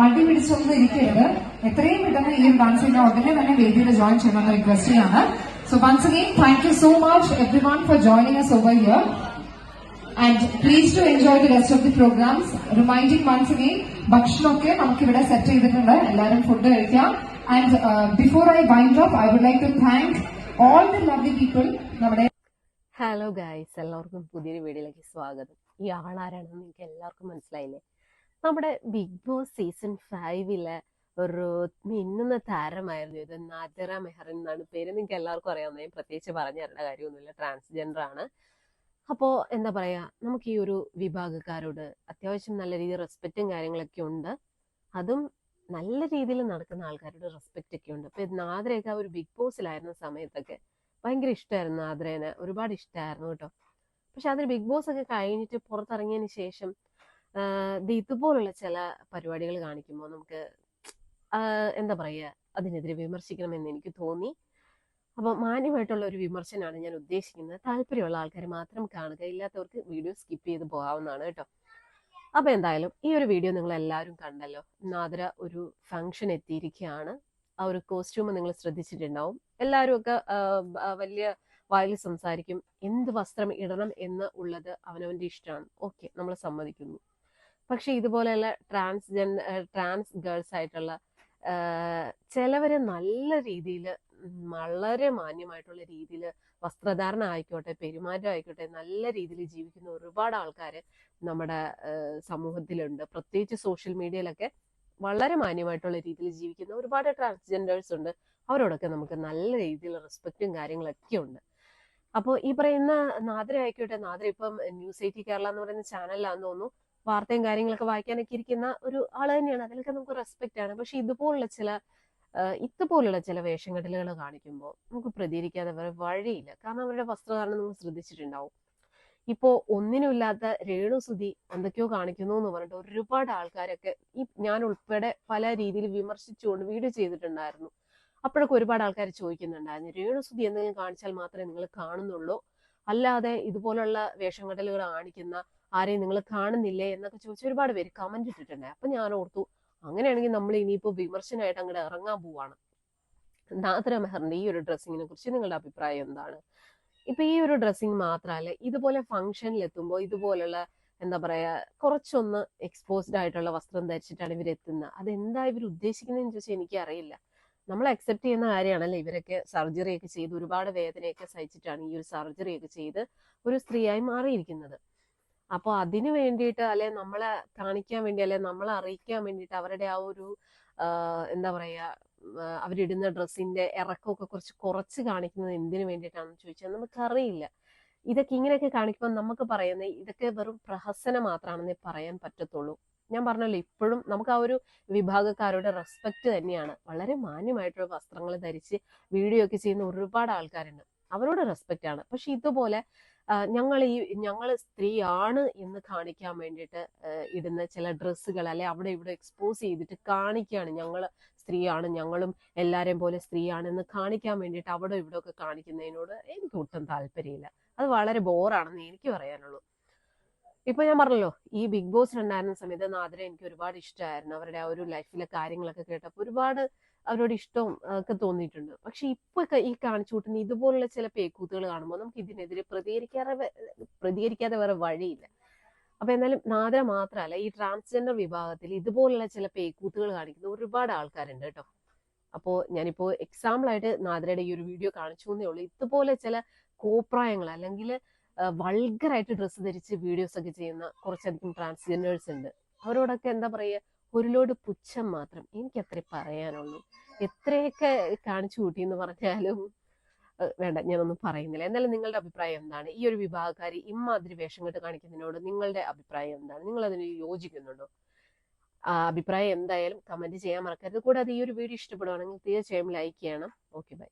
മടി പിടിച്ചൊന്നും ഇരിക്കരുത്. എത്രയും പെട്ടെന്ന് ഈ ഒരു ഡാൻസ് ഉടനെ തന്നെ വേദിയിൽ ജോയിൻ ചെയ്യണമെന്ന് റിക്വസ്റ്റ് ചെയ്യാണ്. So once again thank you so much everyone for joining us over here and please to enjoy the rest of the programmes reminding once again ഭക്ഷണമൊക്കെ നമുക്ക് ഇവിടെ സെറ്റ് ചെയ്തിട്ടുണ്ട്. എല്ലാവരും ഫുഡ് കഴിക്കാം. And before I wind up I would like to thank all the lovely people നമ്മുടെ hello guys എല്ലാവർക്കും പുതിയൊരു വീഡിയോയിലേക്ക് സ്വാഗതം. ഈ ആളാരാണെന്ന് നിങ്ങൾക്ക് എല്ലാവർക്കും മനസ്സിലായില്ലേ? നമ്മുടെ ബിഗ് ബോസ് സീസൺ ഫൈവിലെ ഒരു മിന്നുന്ന താരമായിരുന്നു ഇത്. നാദിറ മെഹർ എന്നാണ്. പേര് നിങ്ങൾക്ക് എല്ലാവർക്കും അറിയാവുന്ന ഞാൻ പ്രത്യേകിച്ച് പറഞ്ഞു തരേണ്ട കാര്യമൊന്നുമില്ല. ട്രാൻസ്ജെൻഡർ ആണ്. അപ്പോൾ എന്താ പറയുക നമുക്ക് ഈ ഒരു വിഭാഗക്കാരോട് അത്യാവശ്യം നല്ല രീതിയിൽ റെസ്പെക്റ്റും കാര്യങ്ങളൊക്കെ ഉണ്ട്. അതും നല്ല രീതിയിൽ നടക്കുന്ന ആൾക്കാരുടെ റെസ്പെക്റ്റ് ഒക്കെ ഉണ്ട്. അപ്പം നാദ്രയൊക്കെ ഒരു ബിഗ് ബോസിലായിരുന്ന സമയത്തൊക്കെ ഭയങ്കര ഇഷ്ടമായിരുന്നു നാദ്രേനെ. ഒരുപാട് ഇഷ്ടമായിരുന്നു കേട്ടോ. പക്ഷെ അതിന് ബിഗ് ബോസ് ഒക്കെ കഴിഞ്ഞിട്ട് പുറത്തിറങ്ങിയതിന് ശേഷം ഇത് ഇതുപോലുള്ള ചില പരിപാടികൾ കാണിക്കുമ്പോൾ നമുക്ക് എന്താ പറയുക അതിനെതിരെ വിമർശിക്കണമെന്ന് എനിക്ക് തോന്നി. അപ്പോൾ മാന്യമായിട്ടുള്ള ഒരു വിമർശനമാണ് ഞാൻ ഉദ്ദേശിക്കുന്നത്. താല്പര്യമുള്ള ആൾക്കാർ മാത്രം കാണുക ഇല്ലാത്തവർക്ക് വീഡിയോ സ്കിപ്പ് ചെയ്ത് പോകാവുന്നതാണ് കേട്ടോ. അപ്പോൾ എന്തായാലും ഈ ഒരു വീഡിയോ നിങ്ങൾ എല്ലാവരും കണ്ടല്ലോ. നാദര ഒരു ഫംഗ്ഷൻ എത്തിയിരിക്കുകയാണ്. ആ ഒരു കോസ്റ്റ്യൂം നിങ്ങൾ ശ്രദ്ധിച്ചിട്ടുണ്ടാവും. എല്ലാവരും ഒക്കെ വലിയ വായിൽ സംസാരിക്കും. എന്ത് വസ്ത്രം ഇടണം എന്ന് ഉള്ളത് അവനവന്റെ ഇഷ്ടമാണ്. ഓക്കെ നമ്മൾ സമ്മതിക്കുന്നു. പക്ഷെ ഇതുപോലെയുള്ള ട്രാൻസ്ജെൻ ട്രാൻസ് ഗേൾസ് ആയിട്ടുള്ള ചിലവരെ നല്ല രീതിയിൽ വളരെ മാന്യമായിട്ടുള്ള രീതിയിൽ വസ്ത്രധാരണ ആയിക്കോട്ടെ പെരുമാറ്റം ആയിക്കോട്ടെ നല്ല രീതിയിൽ ജീവിക്കുന്ന ഒരുപാട് ആൾക്കാർ നമ്മുടെ സമൂഹത്തിലുണ്ട്. പ്രത്യേകിച്ച് സോഷ്യൽ മീഡിയയിലൊക്കെ വളരെ മാന്യമായിട്ടുള്ള രീതിയിൽ ജീവിക്കുന്ന ഒരുപാട് ട്രാൻസ്ജെൻഡേഴ്സ് ഉണ്ട്. അവരോടൊക്കെ നമുക്ക് നല്ല രീതിയിലുള്ള റെസ്പെക്റ്റും കാര്യങ്ങളൊക്കെ ഉണ്ട്. അപ്പോൾ ഈ പറയുന്ന നാദ്ര ആയിക്കോട്ടെ നാദ്ര ഇപ്പം ന്യൂസ് എയ്റ്റി കേരള എന്ന് പറയുന്ന ചാനലിലാന്ന് തോന്നുന്നു. വാർത്തയും കാര്യങ്ങളൊക്കെ വായിക്കാനൊക്കെ ഇരിക്കുന്ന ഒരു ആൾ തന്നെയാണ്. അതിലൊക്കെ നമുക്ക് റെസ്പെക്റ്റ് ആണ്. പക്ഷെ ഇതുപോലുള്ള ചില ഇതുപോലുള്ള ചില വേഷങ്കെട്ടലുകൾ കാണിക്കുമ്പോൾ നമുക്ക് പ്രതികരിക്കാതെ വേറെ വഴിയില്ല. കാരണം അവരുടെ വസ്ത്രധാരണം നമ്മൾ ശ്രദ്ധിച്ചിട്ടുണ്ടാവും. ഇപ്പോ ഒന്നിനുമില്ലാത്ത രേണു സുധി എന്തൊക്കെയോ കാണിക്കുന്നു എന്ന് പറഞ്ഞിട്ട് ഒരുപാട് ആൾക്കാരൊക്കെ ഈ ഞാൻ ഉൾപ്പെടെ പല രീതിയിൽ വിമർശിച്ചുകൊണ്ട് വീഡിയോ ചെയ്തിട്ടുണ്ടായിരുന്നു. അപ്പോഴൊക്കെ ഒരുപാട് ആൾക്കാർ ചോദിക്കുന്നുണ്ടായിരുന്നു രേണു സുധി എന്തെങ്കിലും കാണിച്ചാൽ മാത്രമേ നിങ്ങൾ കാണുന്നുള്ളൂ? അല്ലാതെ ഇതുപോലുള്ള വേഷങ്കടലുകൾ കാണിക്കുന്ന ആരെയും നിങ്ങൾ കാണുന്നില്ലേ എന്നൊക്കെ ചോദിച്ച ഒരുപാട് പേര് കമന്റ് ഇട്ടിട്ടുണ്ട് അപ്പൊ ഞാൻ ഓർത്തു അങ്ങനെയാണെങ്കിൽ നമ്മൾ ഇനിയിപ്പോ വിമർശനമായിട്ട് അങ്ങോട്ട് ഇറങ്ങാൻ പോവാണ്. ദാദ്ര മെഹറിന്റെ ഈ ഒരു ഡ്രസ്സിങ്ങിനെ കുറിച്ച് നിങ്ങളുടെ അഭിപ്രായം എന്താണ്? ഇപ്പൊ ഈ ഒരു ഡ്രസ്സിങ് മാത്രമല്ല ഇതുപോലെ ഫംഗ്ഷനിൽ എത്തുമ്പോൾ ഇതുപോലുള്ള എന്താ പറയാ കുറച്ചൊന്ന് എക്സ്പോസ്ഡ് ആയിട്ടുള്ള വസ്ത്രം ധരിച്ചിട്ടാണ് ഇവർ എത്തുന്നത്. അതെന്താ ഇവർ ഉദ്ദേശിക്കുന്നതെന്ന് ചോദിച്ചാൽ എനിക്ക് അറിയില്ല. നമ്മൾ അക്സെപ്റ്റ് ചെയ്യുന്ന കാര്യമാണല്ലോ ഇവരൊക്കെ സർജറി ഒക്കെ ചെയ്ത് ഒരുപാട് വേദനയൊക്കെ സഹിച്ചിട്ടാണ് ഈ ഒരു സർജറി ഒക്കെ ചെയ്ത് ഒരു സ്ത്രീയായി മാറിയിരിക്കുന്നത്. അപ്പോൾ അതിനു വേണ്ടിയിട്ട് അല്ലെ നമ്മളെ കാണിക്കാൻ വേണ്ടി അല്ലെ നമ്മളെ അറിയിക്കാൻ വേണ്ടിയിട്ട് അവരുടെ ആ ഒരു എന്താ പറയുക അവരിടുന്ന ഡ്രസ്സിന്റെ ഇറക്കമൊക്കെ കുറച്ച് കുറച്ച് കാണിക്കുന്നത് എന്തിനു വേണ്ടിയിട്ടാണെന്ന് ചോദിച്ചാൽ നമുക്കറിയില്ല. ഇതൊക്കെ ഇങ്ങനെയൊക്കെ കാണിക്കുമ്പോൾ നമുക്ക് പറയുന്നത് ഇതൊക്കെ വെറും പ്രഹസനം മാത്രമാണെന്നേ പറയാൻ പറ്റത്തുള്ളൂ. ഞാൻ പറഞ്ഞല്ലോ ഇപ്പോഴും നമുക്ക് ആ ഒരു വിഭാഗക്കാരുടെ റെസ്പെക്ട് തന്നെയാണ്. വളരെ മാന്യമായിട്ടുള്ള വസ്ത്രങ്ങൾ ധരിച്ച് വീഡിയോ ഒക്കെ ചെയ്യുന്ന ഒരുപാട് ആൾക്കാരുണ്ട്. അവരോട് റെസ്പെക്റ്റ് ആണ്. പക്ഷെ ഇതുപോലെ ഞങ്ങൾ ഈ ഞങ്ങൾ സ്ത്രീയാണ് എന്ന് കാണിക്കാൻ വേണ്ടിയിട്ട് ഇടുന്ന ചില ഡ്രസ്സുകൾ അല്ലെ അവിടെ ഇവിടെ എക്സ്പോസ് ചെയ്തിട്ട് കാണിക്കുകയാണ് ഞങ്ങൾ സ്ത്രീയാണ് ഞങ്ങളും എല്ലാവരെയും പോലെ സ്ത്രീയാണെന്ന് കാണിക്കാൻ വേണ്ടിയിട്ട് അവിടെ ഇവിടെ ഒക്കെ കാണിക്കുന്നതിനോട് എനിക്ക് ഒട്ടും താല്പര്യമില്ല. അത് വളരെ ബോറാണെന്ന് എനിക്ക് പറയാനുള്ളൂ. ഇപ്പൊ ഞാൻ പറഞ്ഞല്ലോ ഈ ബിഗ് ബോസ് ഉണ്ടായിരുന്ന സമയത്ത് നാദിര എനിക്ക് ഒരുപാട് ഇഷ്ടമായിരുന്നു അവരുടെ ആ ഒരു ലൈഫിലെ കാര്യങ്ങളൊക്കെ കേട്ടപ്പോൾ ഒരുപാട് അവരോട് ഇഷ്ടവും ഒക്കെ തോന്നിയിട്ടുണ്ട്. പക്ഷെ ഇപ്പൊ ഈ കാണിച്ചു കൂട്ടുന്ന ഇതുപോലുള്ള ചില പേക്കൂത്തുകൾ കാണുമ്പോൾ നമുക്ക് ഇതിനെതിരെ പ്രതികരിക്കാതെ പ്രതികരിക്കാതെ വേറെ വഴിയില്ല. അപ്പൊ എന്നാലും നാദിര മാത്രമല്ല ഈ ട്രാൻസ്ജെൻഡർ വിഭാഗത്തിൽ ഇതുപോലുള്ള ചില പേക്കൂത്തുകൾ കാണിക്കുന്ന ഒരുപാട് ആൾക്കാരുണ്ട് കേട്ടോ. അപ്പോ ഞാനിപ്പോ എക്സാമ്പിൾ ആയിട്ട് നാദിരയുടെ ഈ ഒരു വീഡിയോ കാണിച്ചു എന്നേ ഉള്ളൂ. ഇതുപോലെ ചില കോപ്രായങ്ങൾ അല്ലെങ്കിൽ വൾഗറായിട്ട് ഡ്രസ്സ് ധരിച്ച് വീഡിയോസ് ഒക്കെ ചെയ്യുന്ന കുറച്ചധികം ട്രാൻസ്ജെൻഡേഴ്സ് ഉണ്ട്. അവരോടൊക്കെ എന്താ പറയുക ഒരു ലോഡ് പുച്ഛം മാത്രം. എനിക്ക് അത്രേ പറയാനുള്ളൂ. എത്രയൊക്കെ കാണിച്ചു കൂട്ടി എന്ന് പറഞ്ഞാലും വേണ്ട ഞാനൊന്നും പറയുന്നില്ല. എന്നാലും നിങ്ങളുടെ അഭിപ്രായം എന്താണ്? ഈ ഒരു വിഭാഗക്കാരി ഇമ്മാതിരി വേഷം കെട്ട് കാണിക്കുന്നതിനോട് നിങ്ങളുടെ അഭിപ്രായം എന്താണ്? നിങ്ങൾ അതിന് യോജിക്കുന്നുണ്ടോ? ആ അഭിപ്രായം എന്തായാലും കമന്റ് ചെയ്യാൻ മറക്കരുത്. കൂടാതെ ഈ ഒരു വീഡിയോ ഇഷ്ടപ്പെടുവാണെങ്കിൽ തീർച്ചയായും ലൈക്ക് ചെയ്യണം. Okay bye